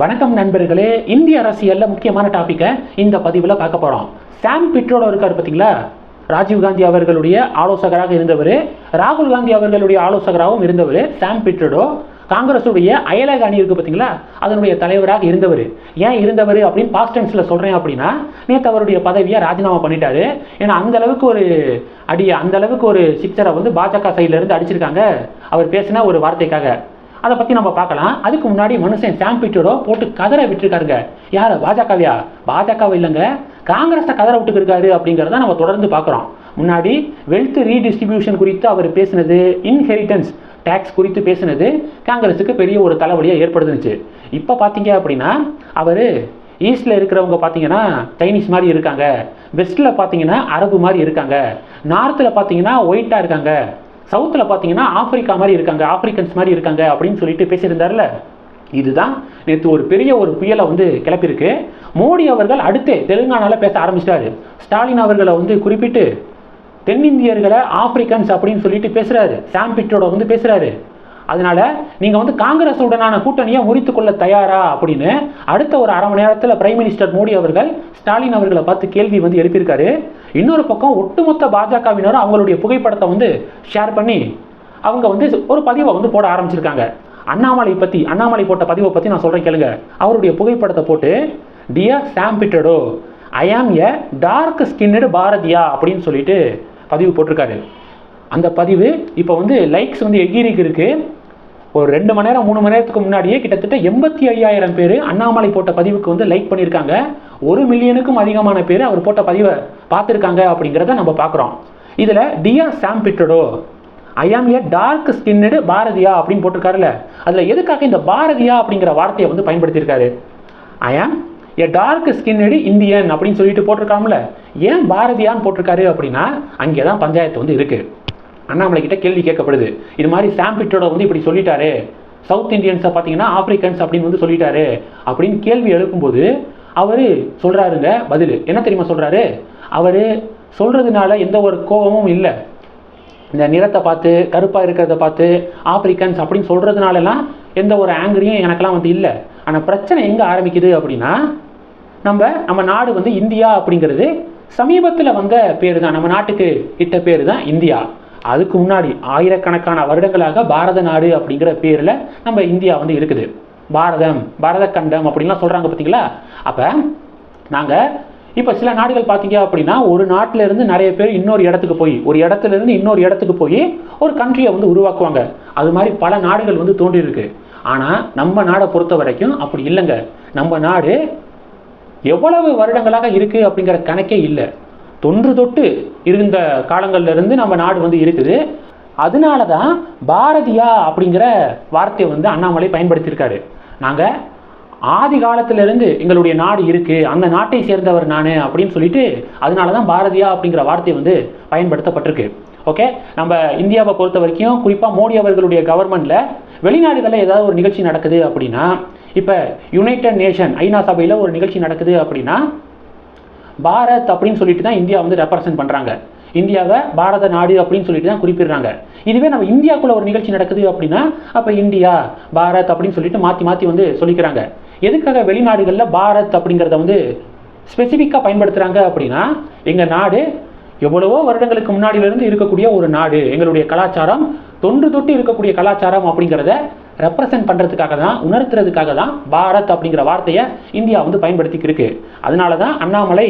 வணக்கம் நண்பர்களே இந்திய அரசியலில் முக்கியமான டாப்பிக்கை இந்த பதிவில் பார்க்க போகிறோம் சாம் பிட்ரோட இருக்கார் பார்த்தீங்களா ராஜீவ் காந்தி அவர்களுடைய ஆலோசகராக இருந்தவர் ராகுல் காந்தி அவர்களுடைய ஆலோசகராகவும் இருந்தவர் சாம் பிட்ரோடோ காங்கிரஸுடைய அயலக அணி இருக்குது பார்த்தீங்களா அதனுடைய தலைவராக இருந்தவர். ஏன் இருந்தவர் அப்படின்னு பாஸ்ட் டென்ஸில் சொல்கிறேன் அப்படின்னா நேற்று அவருடைய பதவியை ராஜினாமா பண்ணிட்டாரு. ஏன்னா அந்த அளவுக்கு ஒரு அடியை அந்த அளவுக்கு ஒரு சிக்சரை வந்து பாஜக சைடுலிருந்து அடிச்சிருக்காங்க. அவர் பேசின ஒரு வார்த்தைக்காக. அதை பற்றி நம்ம பார்க்கலாம். அதுக்கு முன்னாடி மனுஷன் சாம் போட்டு கதரை விட்டுருக்காருங்க. யார்? பாஜகவியா? பாஜகவை இல்லைங்க. காங்கிரஸை கதரை விட்டுக்கிருக்காரு அப்படிங்கிறத நம்ம தொடர்ந்து பார்க்குறோம். முன்னாடி வெல்த் ரீடிஸ்ட்ரிபியூஷன் குறித்து அவர் பேசினது இன்ஹெரிட்டன்ஸ் டேக்ஸ் குறித்து பேசினது காங்கிரஸுக்கு பெரிய ஒரு தலைவலியாக ஏற்படுத்துனுச்சு. இப்போ பார்த்தீங்க அப்படின்னா அவர் ஈஸ்டில் இருக்கிறவங்க பார்த்தீங்கன்னா சைனீஸ் மாதிரி இருக்காங்க. வெஸ்ட்டில் பார்த்தீங்கன்னா அரபு மாதிரி இருக்காங்க. நார்த்தில் பார்த்தீங்கன்னா ஒயிட்டாக இருக்காங்க. சவுத்தில் பார்த்தீங்கன்னா ஆப்பிரிக்கா மாதிரி இருக்காங்க ஆப்பிரிக்கன்ஸ் மாதிரி இருக்காங்க அப்படின்னு சொல்லிட்டு பேசியிருந்தார்ல இதுதான் நேற்று ஒரு பெரிய ஒரு புயலை வந்து கிளப்பியிருக்கு. மோடி அவர்கள் அடுத்து தெலுங்கானாவில் பேச ஆரம்பிச்சிட்டாரு. ஸ்டாலின் அவர்களை வந்து குறிப்பிட்டு தென்னிந்தியர்களை ஆப்பிரிக்கன்ஸ் அப்படின்னு சொல்லிட்டு பேசுகிறாரு சாம்பிட்டோட வந்து பேசுகிறாரு அதனால நீங்கள் வந்து காங்கிரஸுடனான கூட்டணியை முறித்து கொள்ள தயாரா அப்படின்னு அடுத்த ஒரு அரை மணி நேரத்தில் பிரைம் மினிஸ்டர் மோடி அவர்கள் ஸ்டாலின் அவர்களை பார்த்து கேள்வி வந்து எழுப்பியிருக்காரு. இன்னொரு பக்கம் ஒட்டுமொத்த பாஜகவினரும் அவங்களுடைய புகைப்படத்தை வந்து ஷேர் பண்ணி அவங்க வந்து ஒரு பதிவை வந்து போட ஆரம்பிச்சிருக்காங்க. அண்ணாமலை பற்றி அண்ணாமலை போட்ட பதிவை பற்றி நான் சொல்கிறேன் கேளுங்க. அவருடைய புகைப்படத்தை போட்டு டியர் சாம் பிட்டடோ ஐ ஆம் எ டார்க் ஸ்கின்னடு பாரதியா அப்படின்னு சொல்லிட்டு பதிவு போட்டிருக்காரு. அந்த பதிவு இப்போ வந்து லைக்ஸ் வந்து எகிரிக்கு இருக்குது ஒரு ரெண்டு மணி நேரம் மூணு மணி நேரத்துக்கு முன்னாடியே கிட்டத்தட்ட எண்பத்தி ஐயாயிரம் பேர் அண்ணாமலை போட்ட பதிவுக்கு வந்து லைக் பண்ணியிருக்காங்க. ஒரு மில்லியனுக்கும் அதிகமான பேர் அவர் போட்ட பதிவை பார்த்துருக்காங்க அப்படிங்கிறத நம்ம பார்க்குறோம். இதில் டிஆர் சாம் பிட்டடோ ஐ ஆம் ஏ டார்க் ஸ்கின்னடு பாரதியா அப்படின்னு போட்டிருக்காருல்ல. அதில் எதுக்காக இந்த பாரதியா அப்படிங்கிற வார்த்தையை வந்து பயன்படுத்தியிருக்காரு? ஐ ஆம் ஏ டார்க் ஸ்கின்னடு இந்தியன் அப்படின்னு சொல்லிட்டு போட்டிருக்காமல ஏன் பாரதியான்னு போட்டிருக்காரு அப்படின்னா அங்கே தான் பஞ்சாயத்து வந்து இருக்குது அண்ணாமலை கிட்ட கேள்வி கேட்கப்படுது. இது மாதிரி சாம்பிட்டோட வந்து இப்படி சொல்லிட்டாரு. சவுத் இந்தியன்ஸை பார்த்தீங்கன்னா ஆப்பிரிக்கன்ஸ் அப்படின்னு வந்து சொல்லிட்டாரு அப்படின்னு கேள்வி எழுப்பும்போது அவர் சொல்கிறாருங்க பதில். என்ன தெரியுமா சொல்கிறாரு அவர் சொல்கிறதுனால எந்த ஒரு கோபமும் இல்லை. இந்த நிறத்தை பார்த்து கருப்பாக இருக்கிறத பார்த்து ஆப்பிரிக்கன்ஸ் அப்படின்னு சொல்கிறதுனாலலாம் எந்த ஒரு ஆங்கரியும் எனக்கெல்லாம் வந்து இல்லை. ஆனால் பிரச்சனை எங்கே ஆரம்பிக்குது அப்படின்னா நம்ம நம்ம நாடு வந்து இந்தியா அப்படிங்கிறது சமீபத்தில் வந்த பேர் தான் நம்ம நாட்டுக்கு இட்ட பேர் தான் இந்தியா. அதுக்கு முன்னாடி ஆயிரக்கணக்கான வருடங்களாக பாரத நாடு அப்படிங்கிற பேரில் நம்ம இந்தியா வந்து இருக்குது. பாரதம் பாரத கண்டம் அப்படின்லாம் சொல்கிறாங்க பார்த்தீங்களா அப்போ நாங்கள் இப்போ சில நாடுகள் பார்த்தீங்க அப்படின்னா ஒரு நாட்டிலேருந்து நிறைய பேர் இன்னொரு இடத்துக்கு போய் ஒரு இடத்துல இருந்து இன்னொரு இடத்துக்கு போய் ஒரு கண்ட்ரியை வந்து உருவாக்குவாங்க. அது மாதிரி பல நாடுகள் வந்து தோன்றியிருக்கு. ஆனால் நம்ம நாடை பொறுத்த வரைக்கும் அப்படி இல்லைங்க. நம்ம நாடு எவ்வளவு வருடங்களாக இருக்குது அப்படிங்கிற கணக்கே இல்லை. தொன்று தொட்டு இருந்த காலங்கள்லேருந்து நம்ம நாடு வந்து இருக்குது. அதனால தான் பாரதியா அப்படிங்கிற வார்த்தையை வந்து அண்ணாமலை பயன்படுத்தியிருக்காரு. நாங்கள் ஆதி காலத்திலிருந்து எங்களுடைய நாடு இருக்குது அந்த நாட்டை சேர்ந்தவர் நான் அப்படின்னு சொல்லிட்டு அதனால தான் பாரதியா அப்படிங்கிற வார்த்தை வந்து பயன்படுத்தப்பட்டிருக்கு. ஓகே? நம்ம இந்தியாவை பொறுத்த வரைக்கும் குறிப்பாக மோடி அவர்களுடைய கவர்மெண்ட்டில் வெளிநாடுகளில் ஏதாவது ஒரு நிகழ்ச்சி நடக்குது அப்படின்னா இப்போ யுனைடெட் நேஷன் ஐநா சபையில் ஒரு நிகழ்ச்சி நடக்குது அப்படின்னா பாரத் அப்படின்னு சொல்லிட்டு தான் இந்தியா வந்து ரெப்ரசன்ட் பண்ணுறாங்க இந்தியாவை பாரத நாடு அப்படின்னு சொல்லிட்டு தான் குறிப்பிடுறாங்க. இதுவே நம்ம இந்தியாக்குள்ள ஒரு நிகழ்ச்சி நடக்குது அப்படின்னா அப்போ இந்தியா பாரத் அப்படின்னு சொல்லிட்டு மாற்றி மாற்றி வந்து சொல்லிக்கிறாங்க. எதுக்காக வெளிநாடுகளில் பாரத் அப்படிங்கிறத வந்து ஸ்பெசிஃபிக்காக பயன்படுத்துகிறாங்க அப்படின்னா எங்கள் நாடு எவ்வளவோ வருடங்களுக்கு முன்னாடியிலிருந்து இருக்கக்கூடிய ஒரு நாடு. எங்களுடைய கலாச்சாரம் தொன்று தொட்டு இருக்கக்கூடிய கலாச்சாரம் அப்படிங்கிறத ரெப்ரசன்ட் பண்ணுறதுக்காக தான் உணர்த்துறதுக்காக தான் பாரத் அப்படிங்கிற வார்த்தையை இந்தியா வந்து பயன்படுத்திக்கு இருக்கு அதனால தான் அண்ணாமலை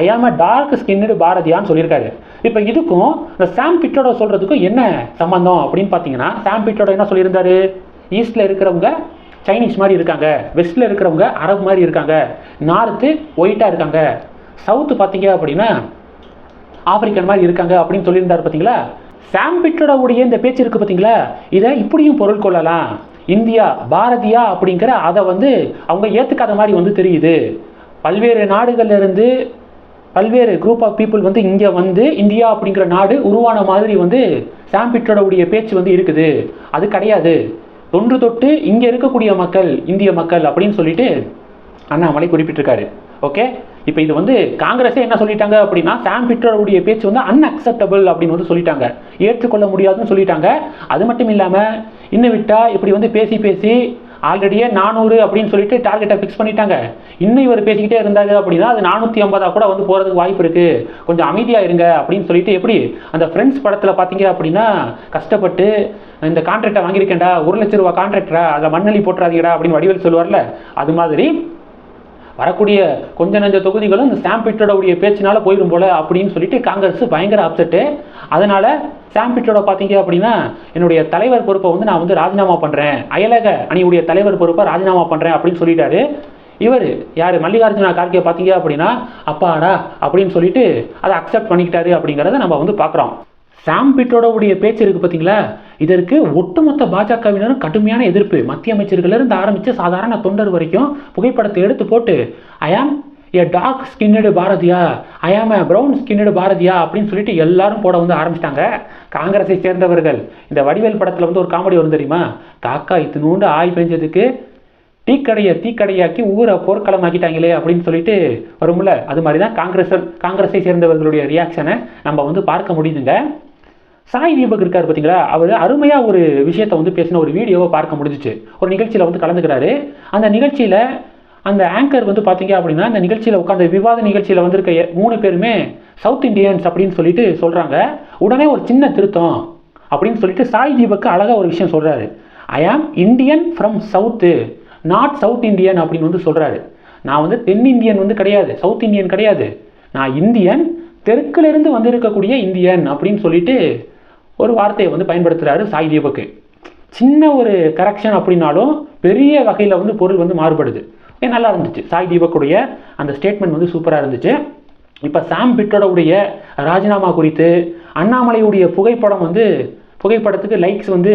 ஐயாம டார்க் ஸ்கின்னு பாரதியான்னு சொல்லியிருக்காரு. இப்போ இதுக்கும் இந்த சாம் பிட்டோட சொல்கிறதுக்கும் என்ன சம்பந்தம் அப்படின்னு பார்த்தீங்கன்னா சாம் பிட்டோட என்ன சொல்லியிருந்தாரு? ஈஸ்டில் இருக்கிறவங்க சைனீஸ் மாதிரி இருக்காங்க வெஸ்ட்டில் இருக்கிறவங்க அரபு மாதிரி இருக்காங்க நார்த்து ஒயிட்டாக இருக்காங்க சவுத்து பார்த்தீங்க அப்படின்னா ஆப்பிரிக்கன் மாதிரி இருக்காங்க அப்படின்னு சொல்லியிருந்தார் பார்த்தீங்களா சாம்பிட்டோட உடைய இந்த பேச்சு இருக்குது பார்த்தீங்களா இதை இப்படியும் பொருள் கொள்ளலாம். இந்தியா பாரதியா அப்படிங்கிற அதை வந்து அவங்க ஏற்றுக்காத மாதிரி வந்து தெரியுது. பல்வேறு நாடுகள்லேருந்து பல்வேறு குரூப் ஆஃப் பீப்புள் வந்து இங்கே வந்து இந்தியா அப்படிங்கிற நாடு உருவான மாதிரி வந்து சாம் உடைய பேச்சு வந்து இருக்குது. அது கிடையாது. தொன்று தொட்டு இங்கே இருக்கக்கூடிய மக்கள் இந்திய மக்கள் அப்படின்னு சொல்லிட்டு அண்ணாமலை குறிப்பிட்டிருக்காரு. ஓகே இப்போ இது வந்து காங்கிரஸே என்ன சொல்லிட்டாங்க அப்படின்னா சாம் பிட்டருடைய பேச்சு வந்து அன்அக்செப்டபிள் அப்படின்னு வந்து சொல்லிட்டாங்க. ஏற்றுக்கொள்ள முடியாதுன்னு சொல்லிட்டாங்க. அது மட்டும் இல்லாமல் இன்னும் விட்டால் இப்படி வந்து பேசி பேசி ஆல்ரெடியே நானூறு அப்படின்னு சொல்லிட்டு டார்கெட்டை ஃபிக்ஸ் பண்ணிட்டாங்க. இன்னும் இவர் பேசிக்கிட்டே இருந்தாரு அப்படின்னா அது நானூற்றி ஐம்பதாக கூட வந்து போகிறதுக்கு வாய்ப்பு இருக்குது கொஞ்சம் அமைதியாக இருங்க அப்படின்னு சொல்லிட்டு எப்படி அந்த ஃப்ரெண்ட்ஸ் படத்தில் பார்த்தீங்க அப்படின்னா கஷ்டப்பட்டு இந்த கான்ட்ராக்டை வாங்கியிருக்கேன்டா ஒரு லட்ச ரூபா கான்ட்ராக்டரா அதில் மண்ணலி போட்டுறாதீங்கடா அப்படின்னு வடிவேல் சொல்லுவார்ல அது மாதிரி வரக்கூடிய கொஞ்ச நஞ்ச தொகுதிகளும் இந்த சாம் பிட்டோடைய பேச்சினால போயிடும் போல அப்படின்னு சொல்லிட்டு காங்கிரஸ் பயங்கர அப்செட்டு அதனால சாம் பிட்டோட பார்த்தீங்க அப்படின்னா என்னுடைய தலைவர் பொறுப்பை வந்து நான் வந்து ராஜினாமா பண்ணுறேன் அயலக அணியுடைய தலைவர் பொறுப்பை ராஜினாமா பண்ணுறேன் அப்படின்னு சொல்லிட்டாரு. இவர் யார்? மல்லிகார்ஜுனா கார்கே பார்த்தீங்க அப்படின்னா அப்பாடா அப்படின்னு சொல்லிட்டு அதை அக்செப்ட் பண்ணிக்கிட்டாரு அப்படிங்கிறத நம்ம வந்து பார்க்குறோம். சாம் உடைய பேச்சு இருக்குது பார்த்தீங்களா? இதற்கு ஒட்டுமொத்த பாஜகவினரும் கடுமையான எதிர்ப்பு. மத்திய அமைச்சர்களிருந்து ஆரம்பித்து சாதாரண தொண்டர் வரைக்கும் புகைப்படத்தை எடுத்து போட்டு ஐ ஆம் ஏ டார்க் ஸ்கின்னடு பாரதியா ஐ ஏ ப்ரௌன் ஸ்கின்னடு பாரதியா அப்படின்னு சொல்லிட்டு எல்லாரும் போட வந்து ஆரம்பிச்சிட்டாங்க. காங்கிரஸை சேர்ந்தவர்கள். இந்த வடிவேல் படத்தில் வந்து ஒரு காமெடி வரும் தெரியுமா? காக்கா இத்தினூண்டு ஆய் பெஞ்சதுக்கு டீக்கடையை தீக்கடையாக்கி ஊரை போர்க்களம் ஆக்கிட்டாங்களே அப்படின்னு சொல்லிட்டு வரும்ல? அது மாதிரி தான் காங்கிரஸ் காங்கிரஸை சேர்ந்தவர்களுடைய ரியாக்ஷனை நம்ம வந்து பார்க்க முடியுதுங்க. சாய் தீபக் இருக்கார் பார்த்தீங்களா அவர் அருமையாக ஒரு விஷயத்தை வந்து பேசின ஒரு வீடியோவை பார்க்க முடிஞ்சிச்சு. ஒரு நிகழ்ச்சியில் வந்து கலந்துக்கிறாரு. அந்த நிகழ்ச்சியில் அந்த ஆங்கர் வந்து பார்த்தீங்க அப்படின்னா அந்த நிகழ்ச்சியில் உட்காந்து விவாத நிகழ்ச்சியில் வந்திருக்க மூணு பேருமே சவுத் இந்தியன்ஸ் அப்படின்னு சொல்லிட்டு சொல்கிறாங்க உடனே ஒரு சின்ன திருத்தம் அப்படின்னு சொல்லிட்டு சாய் தீபக்கு அழகாக ஒரு விஷயம் சொல்கிறாரு I am Indian from south not south Indian அப்படின்னு வந்து சொல்கிறாரு நான் வந்து தென்னிந்தியன் வந்து கிடையாது. சவுத் இந்தியன் கிடையாது. நான் இந்தியன் தெற்குலேருந்து வந்திருக்கக்கூடிய இந்தியன் அப்படின்னு சொல்லிட்டு ஒரு வார்த்தையை வந்து பயன்படுத்துகிறாரு சாய் தீபக்கு சின்ன ஒரு கரெக்ஷன் அப்படின்னாலும் பெரிய வகையில் வந்து பொருள் வந்து மாறுபடுது. ஏன் நல்லா இருந்துச்சு. சாய் தீபக்குடைய அந்த ஸ்டேட்மெண்ட் வந்து சூப்பராக இருந்துச்சு. இப்போ சாம் பிட்டோட உடைய ராஜினாமா குறித்து அண்ணாமலையுடைய புகைப்படம் வந்து புகைப்படத்துக்கு லைக்ஸ் வந்து